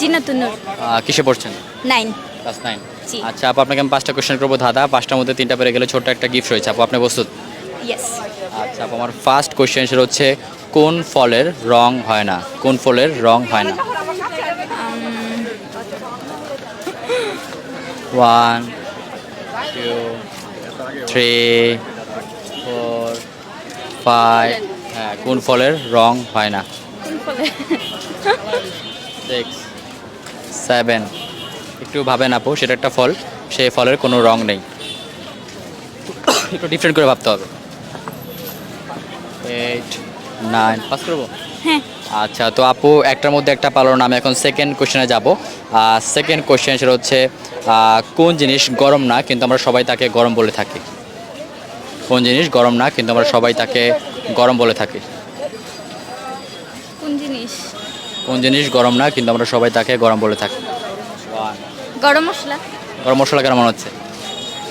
জিনাতুন্নুর কিসে পড়ছেন? Nine class nine আচ্ছা আপু আপনাকে আমি পাঁচটা কোশ্চেন করব দাদা পাঁচটার মধ্যে তিনটা পেরে গেলে ছোট্ট একটা গিফট রয়েছে। আপু আপনি প্রস্তুত? ইয়েস আচ্ছা আপু আমার ফার্স্ট কোশ্চেন সেটা হচ্ছে কোন ফলের রং হয় না? কোন ফলের রং হয় না? One two three four five হ্যাঁ কোন ফলের রং হয় না? সিক্স সেভেন একটু ভাবেন আপু সেটা একটা ফল। সেই ফলের কোনো রং নেই। একটু ডিফারেন্ট করে ভাবতে হবে। এইট নাইন পাস করব? হ্যাঁ। আচ্ছা তো আপু একটার মধ্যে একটা পালোর আমি এখন সেকেন্ড কোশ্চেনে যাব। সেকেন্ড কোশ্চেন সেটা হচ্ছে কোন জিনিস গরম না কিন্তু আমরা সবাই তাকে গরম বলে থাকি? কোন জিনিস গরম না কিন্তু আমরা সবাই তাকে গরম বলে থাকি? কোন জিনিস? কোন জিনিস গরম না কিন্তু আমরা সবাই তাকে গরম বলে থাকি। গরম মশলা? গরম মশলা কেন মনে হচ্ছে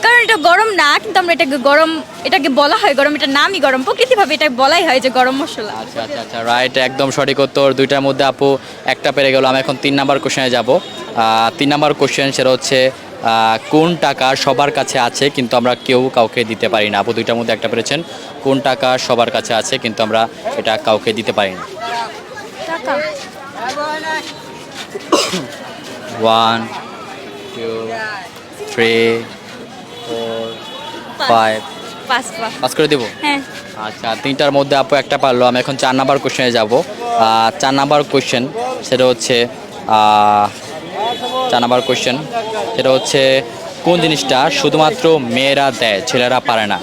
কারণ এটা গরম না কিন্তু আমরা এটাকে গরম এটাকে বলা হয় গরম এটা নামই গরম। প্রকৃতিভাবে এটা বলাই হয় যে গরম মশলা। আচ্ছা আচ্ছা আচ্ছা রাইট একদম সঠিক উত্তর। দুইটার মধ্যে আপু একটা পেরে গেল আমি এখন তিন নাম্বার কোশ্চেনে যাব। তিন নাম্বার কোশ্চেন সেটা হচ্ছে কোন টাকা সবার কাছে আছে কিন্তু আমরা কেউ কাউকে দিতে পারি না। আপু দুইটার মধ্যে একটা পেরেছেন কোন টাকা সবার কাছে আছে কিন্তু আমরা এটা কাউকে দিতে পারি না। টাকা? One two three four five pass করে দেবো? হ্যাঁ। আচ্ছা তিনটার মধ্যে আপু একটা পারল আমি এখন চার নাম্বার কোশ্চেনে যাব। চার নাম্বার কোশ্চেন সেটা হচ্ছে আহ, চার নাম্বার কোশ্চেন সেটা হচ্ছে কোন জিনিসটা শুধুমাত্র মেয়েরা দেয় ছেলেরা পারে না?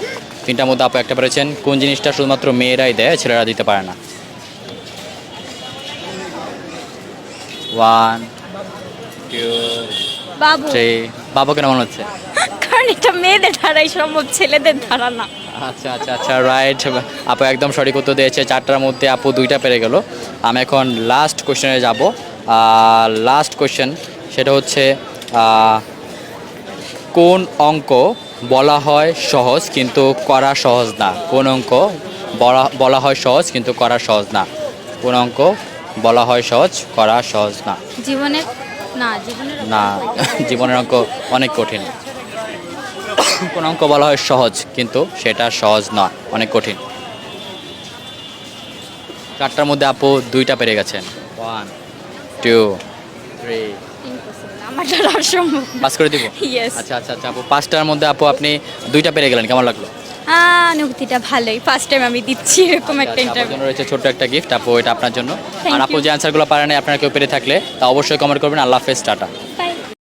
তিনটার মধ্যে আপু একটা পেরেছেন কোন জিনিসটা শুধুমাত্র মেয়েরাই দেয় ছেলেরা দিতে পারে না? ওয়ান টু বাবু। থ্রি বাবু কেন মনে হচ্ছে? কারণ এটা মেয়েদের সম্ভব ছেলেদের দ্বারা না। আচ্ছা আচ্ছা আচ্ছা রাইট আপু একদম সঠিক উত্তর দিয়েছে চারটার মধ্যে আপু দুইটা পেরে গেল। আমি এখন লাস্ট কোশ্চেনে যাব। লাস্ট কোশ্চেন সেটা হচ্ছে কোন অঙ্ক বলা হয় সহজ কিন্তু করা সহজ না? কোন অঙ্ক বলা বলা হয় সহজ কিন্তু করা সহজ না? কোন অঙ্ক বলা হয় সহজ করা সহজ না। জীবনের না জীবনের না জীবনের অঙ্ক অনেক কঠিন। কোন অঙ্ক বলা হয় সহজ কিন্তু সেটা সহজ নয় অনেক কঠিন। চারটার মধ্যে আপু দুইটা পেরে গেছেন। ওয়ান টু থ্রি পাস করে দিব? আচ্ছা আচ্ছা আচ্ছা আপু পাঁচটার মধ্যে আপু আপনি দুইটা পেরে গেলেন কেমন লাগল? অনুভূতিটা ভালোই। ফার্স্ট টাইম আমি দিচ্ছি এরকম একটা আচ্ছা, ইন্টারভিউ জন্য রয়েছে ছোট্ট একটা গিফট আপু এটা আপনার জন্য। আর আপু. যে অ্যানসারগুলো পারেন আপনারা কেউ পেরে থাকলে তা অবশ্যই কমেন্ট করবেন। আল্লাহ হাফেজ টাটা।